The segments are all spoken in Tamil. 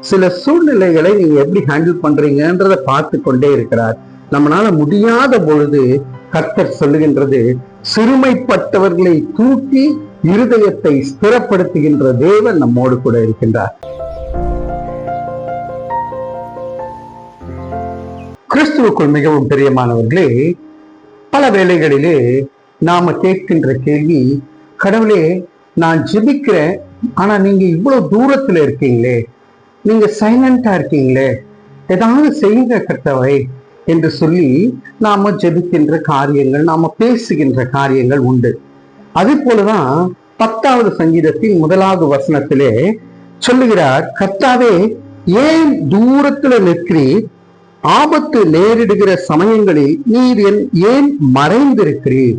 சில சூழ்நிலைகளை நீங்க எப்படி ஹேண்டில் பண்றீங்கன்றத பார்த்து கொண்டே இருக்கிறார். நம்மளால முடியாத பொழுது கர்த்தர் சொல்லுகின்றது சிறுமைப்பட்டவர்களை தூக்கி இருதயத்தை ஸ்திரப்படுத்துகின்ற தேவன் நம்மோடு கூட இருக்கின்றார். கிறிஸ்துவுக்குள் மிகவும் பிரியமானவர்களே பல வேளைகளிலே நாம கேட்கின்ற கேள்வி கடவுளே நான் ஜெபிக்கிறேன் ஆனா நீங்க இவ்வளவு தூரத்துல இருக்கீங்களே நீங்க சைலண்டா இருக்கீங்களே ஏதாவது செய்யுங்க கர்த்தவை என்று சொல்லி நாம ஜெபிக்கின்ற காரியங்கள் நாம பேசுகின்ற காரியங்கள் உண்டு. அதே போலதான் பத்தாவது சங்கீதத்தின் முதலாவது வசனத்திலே சொல்லுகிறார் கர்த்தாவே ஏன் தூரத்துல நிற்கிறீர்? ஆபத்து நேரிடுகிற சமயங்களில் நீர் என் ஏன் மறைந்திருக்கிறீர்?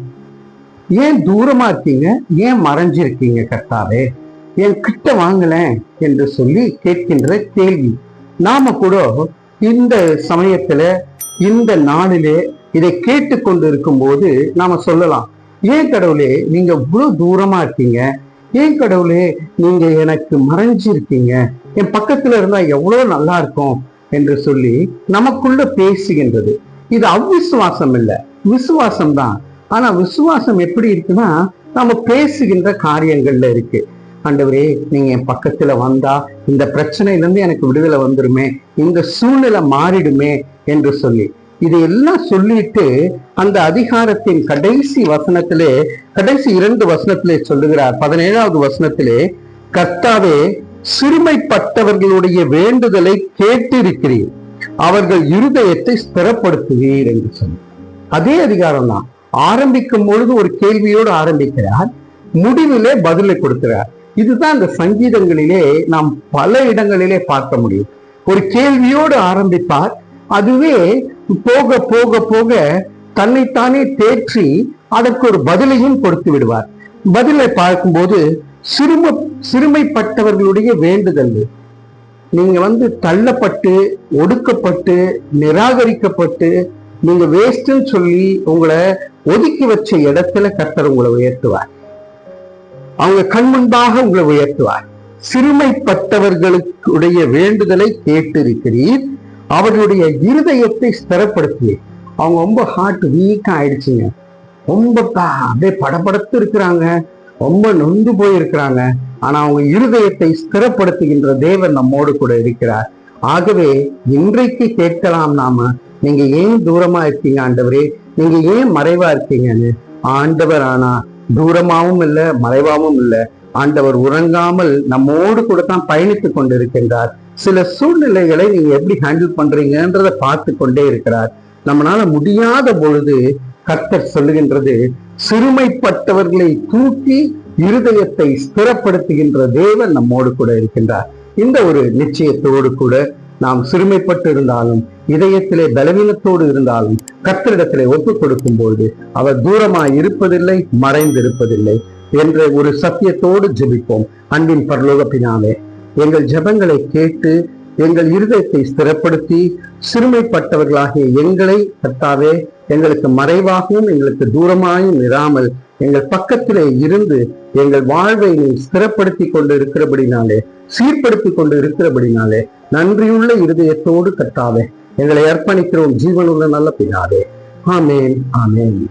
ஏன் தூரமா இருக்கீங்க? ஏன் மறைஞ்சிருக்கீங்க கர்த்தாவே? என் கிட்ட வாங்கல என்று சொல்லி கேட்கின்ற கேள்வி. நாம கூட இந்த சமயத்துல இந்த நாளிலே இதை கேட்டுக்கொண்டு இருக்கும்போது நாம சொல்லலாம் ஏன் கடவுளே நீங்க இவ்வளவு தூரமா இருக்கீங்க? ஏன் கடவுளே நீங்க எனக்கு மறைஞ்சிருக்கீங்க? என் பக்கத்துல இருந்தா எவ்வளவு நல்லா இருக்கும்? என்று சொல்லி நமக்குள்ள பேசுகின்றது. இது அவ்விசுவாசம் இல்ல விசுவாசம் தான் ஆனா விசுவாசம் எப்படி இருக்குன்னா நம்ம பேசுகின்ற காரியங்கள்ல இருக்கு. ஆண்டவரே நீங்க என் பக்கத்துல வந்தா இந்த பிரச்சனையில இருந்து எனக்கு விடுதலை வந்துருமே இந்த சூழ்நிலை மாறிடுமே என்று சொல்லி. இதையெல்லாம் சொல்லிட்டு அந்த அதிகாரத்தின் கடைசி வசனத்திலே கடைசி இரண்டு வசனத்திலே சொல்லுகிறார். பதினேழாவது வசனத்திலே கர்த்தாவே சிறுமைப்பட்டவர்களுடைய வேண்டுதலை கேட்டிருக்கிறீர். அவர்கள் இருதயத்தை ஸ்திரப்படுத்துவீர் என்று சொல்லி. அதே அதிகாரம் தான் ஆரம்பிக்கும் பொழுது ஒரு கேள்வியோடு ஆரம்பிக்கிறார். முடிவிலே பதிலை கொடுக்கிறார். இதுதான் இந்த சங்கீதங்களிலே நாம் பல இடங்களிலே பார்க்க முடியும். ஒரு கேள்வியோடு ஆரம்பிப்பார். அதுவே போக போக போக தன்னைத்தானே தேற்றி அதற்கு ஒரு பதிலையும் கொடுத்து விடுவார். பதிலை பார்க்கும்போது சிறும சிறுமைப்பட்டவர்களுடைய வேண்டுதல். நீங்க வந்து தள்ளப்பட்டு ஒடுக்கப்பட்டு நிராகரிக்கப்பட்டு நீங்க வேஸ்ட்ன்னு சொல்லி உங்களை ஒதுக்கி வச்ச இடத்துல கர்த்தர் உங்களை உயர்த்துவார். அவங்க கண் முன்பாக உங்களை உயர்த்துவார். சிறுமைப்பட்டவர்களுடைய வேண்டுதலை கேட்டிருக்கிறீர். அவர்களுடைய இருதயத்தை ஸ்திரப்படுத்துவீர். அவங்க ரொம்ப ஹார்ட் வீக்கா ஆயிடுச்சுங்க. ரொம்ப அப்படியே படபடத்து இருக்கிறாங்க. ரொம்ப நொந்து போயிருக்கிறாங்க. ஆனா அவங்க இருதயத்தை ஸ்திரப்படுத்துகின்ற தேவன் நம்மோடு கூட இருக்கிறார். ஆகவே இன்றைக்கு கேட்கலாம் நாம நீங்க ஏன் தூரமா இருக்கீங்க ஆண்டவரே? நீங்க ஏன் மறைவா இருக்கீங்கன்னு? ஆண்டவர் ஆனா தூரமாவும் இல்ல மறைவாவும் இல்ல. ஆண்டவர் உறங்காமல் நம்மோடு கூட தான் பயணித்து கொண்டிருக்கின்றார். சில சூழ்நிலைகளை நீங்க எப்படி ஹேண்டில் பண்றீங்கன்றத பார்த்து கொண்டே இருக்கிறார். நம்மளால முடியாத பொழுது கர்த்தர் சொல்லுகின்றது சிறுமைப்பட்டவர்களை தூக்கி இருதயத்தை ஸ்திரப்படுத்துகின்ற தேவன் நம்மோடு கூட இருக்கின்றார். இந்த ஒரு நிச்சயத்தோடு கூட நாம் சிறுமைப்பட்டு இருந்தாலும் இதயத்திலே பலவீனத்தோடு இருந்தாலும் கத்தரிடத்திலே ஒப்புக் கொடுக்கும் பொழுது அவர் தூரமாய் இருப்பதில்லை மறைந்திருப்பதில்லை என்ற ஒரு சத்தியத்தோடு ஜெபிப்போம். அன்பின் பரலோகப்பினாலே எங்கள் ஜபங்களை கேட்டு எங்கள் இருதயத்தை ஸ்திரப்படுத்தி சிறுமைப்பட்டவர்களாகிய எங்களை கத்தாவே எங்களுக்கு மறைவாகவும் எங்களுக்கு தூரமாயும் இராமல் எங்கள் பக்கத்திலே இருந்து எங்கள் வாழ்வை நீ ஸ்திரப்படுத்தி கொண்டு இருக்கிறபடினாலே சீர்படுத்தி கொண்டு இருக்கிறபடினாலே நன்றியுள்ள இருதயத்தோடு கத்தாவே எங்களை அர்ப்பணிக்கிறோம். ஜீவனுள்ள நல்ல பிதாவே. ஆமேன் ஆமேன்.